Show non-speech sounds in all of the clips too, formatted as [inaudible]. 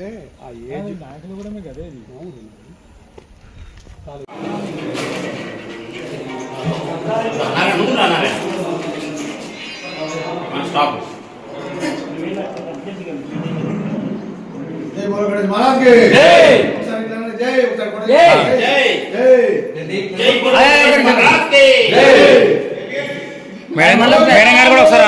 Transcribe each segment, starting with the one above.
అంటే ఆ ఏజ్ నాయకులు కూడా మీకు అదే మేడం మేడం గారు కూడా ఒకసారి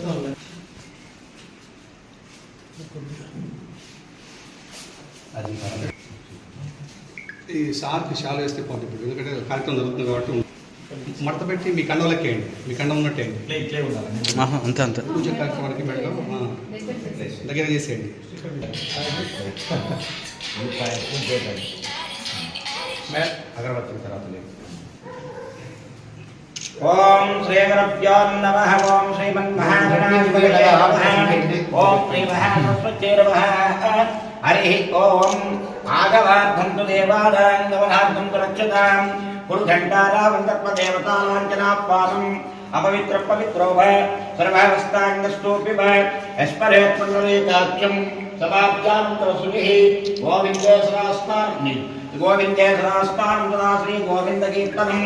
ఈ సార్కి షాల్ వేస్తే పోటీ ఇప్పుడు. ఎందుకంటే కార్యక్రమం జరుగుతుంది కాబట్టి మడత పెట్టి మీ కండంలోకి వేయండి. మీ కండం ఉన్నట్టు వేయండి. అంతే అంతే. పూజ కార్యక్రమానికి పెట్టడం ఆ, దగ్గర చేసేయండి. [laughs] అగరబత్తుల తర్వాత లేదు. ॐ श्रीगुरुभ्यो नमः, ॐ श्रीमन्महाजनाधिपतये नमः, ॐ श्रीमहासरस्वत्यै नमः हरिः ॐ आगवार्थन्तु देवादाङ्गवधार्थं तु रक्षताम् कुरुघण्टारावन्तत्वदेवतानाञ्जनापादम् अपवित्रपवित्रो भ सर्वावस्थाङ्गस्तोऽपि भ यस्परेत्पन्दरेताख्यं समाप्त्यान्तरसुभिः गोविन्देश्वरास्तानि गोविन्देश्वरास्तान्तरा श्रीगोविन्दकीर्तनम्।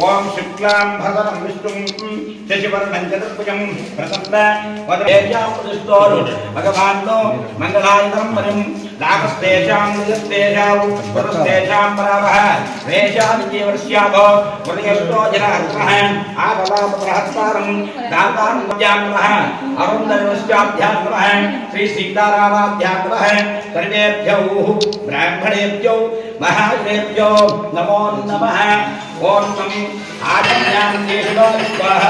ओम शुक्लांभरम विष्णु शशिवर्णं चतुर्भुजं प्रसन्न भगवान्नो मङ्गलायनं मनुं दाकस्तेषां निजस्तेषां पुरस्तेषां परावः वेषादिजीवर्ष्याभो हृदयस्थो जनाग्रः आगवापहस्तारं दातान् मध्याग्रः अरुन्दरश्चाध्याग्रः श्रीसीतारामाध्याग्रः सर्वेभ्यौ ब्राह्मणेभ्यो महाश्रेभ्यो नमो नमः। ॐ नम्। आजन्यान्तेष्वः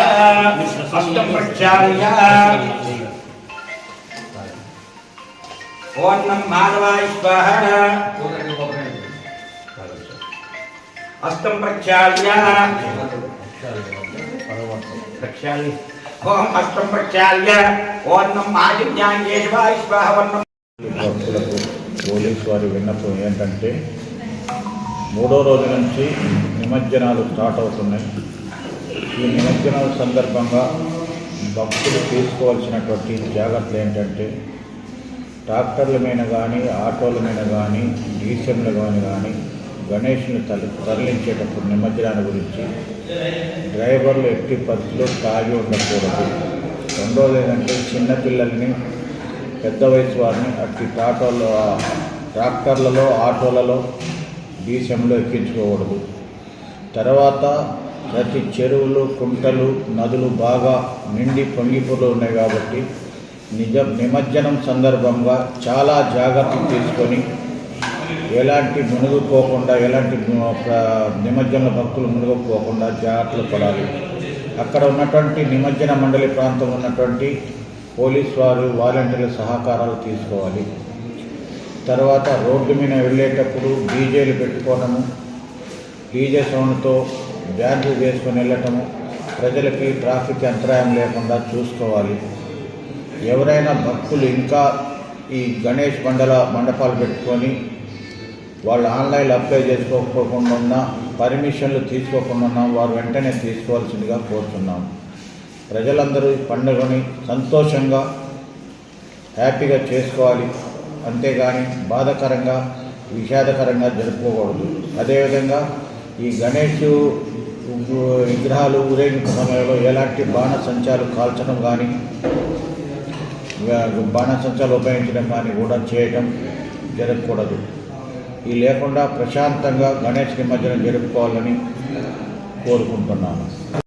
ॐ नम। मानवाय स्वाहा अस्तम प्रक्षाल्य प्रक्षाल्य ॐ अस्तम प्रक्षाल्य ॐ नम आदिज्ञानेश्वाय स्वाहा ॐ नम। పోలీసు వారి విన్నపం ఏంటంటే మూడో రోజు నుంచి నిమజ్జనాలు స్టార్ట్ అవుతున్నాయి. ఈ నిమజ్జనాల సందర్భంగా భక్తులు తీసుకోవాల్సినటువంటి జాగ్రత్తలు ఏంటంటే ట్రాక్టర్ల మీద కానీ ఆటోల మీద కానీ డీసెంల కానీ కానీ గణేష్ని తరలి తరలించేటప్పుడు నిమజ్జనాల గురించి డ్రైవర్లు ఎట్టి పరిస్థితుల్లో తాగి ఉండకూడదు. రెండోది ఏంటంటే చిన్నపిల్లల్ని పెద్ద వయసు వారిని అట్టి ఆటోలో ట్రాక్టర్లలో ఆటోలలో డీసెంలో ఎక్కించుకోకూడదు. తర్వాత ప్రతి చెరువులు కుంటలు నదులు బాగా నిండి పొంగిపూర్లు ఉన్నాయి కాబట్టి నిజ నిమజ్జనం సందర్భంగా చాలా జాగ్రత్తలు తీసుకొని ఎలాంటి మునుగుపోకుండా ఎలాంటి నిమజ్జన భక్తులు మునుగుపోకుండా జాగ్రత్తలు పడాలి. అక్కడ ఉన్నటువంటి నిమజ్జన మండలి ప్రాంతం ఉన్నటువంటి పోలీస్ వారు వాలంటీర్ల సహకారాలు తీసుకోవాలి. తర్వాత రోడ్డు మీద వెళ్ళేటప్పుడు డీజేలు పెట్టుకోవడము డీజే సౌండ్తో బ్యాన్లు చేసుకొని వెళ్ళటము ప్రజలకి ట్రాఫిక్ అంతరాయం లేకుండా చూసుకోవాలి. ఎవరైనా భక్తులు ఇంకా ఈ గణేష్ మండల మండపాలు పెట్టుకొని వాళ్ళు ఆన్లైన్లో అప్లై చేసుకోకుండా పర్మిషన్లు తీసుకోకుండా వారు వెంటనే తీసుకోవాల్సిందిగా కోరుతున్నాం. ప్రజలందరూ ఈ పండుగని సంతోషంగా హ్యాపీగా చేసుకోవాలి. అంతేగాని బాధాకరంగా విషాదకరంగా జరుపుకోకూడదు. అదేవిధంగా ఈ గణేష్ విగ్రహాలు ఊరేగింపు సమయంలో ఎలాంటి బాణసంచాలు కాల్చడం కానీ బాణసంచాలు ఉపయోగించడం కానీ కూడా చేయటం జరగకూడదు. ఈ లేకుండా ప్రశాంతంగా గణేష్ నిమజ్జనం జరుపుకోవాలని కోరుకుంటున్నాను.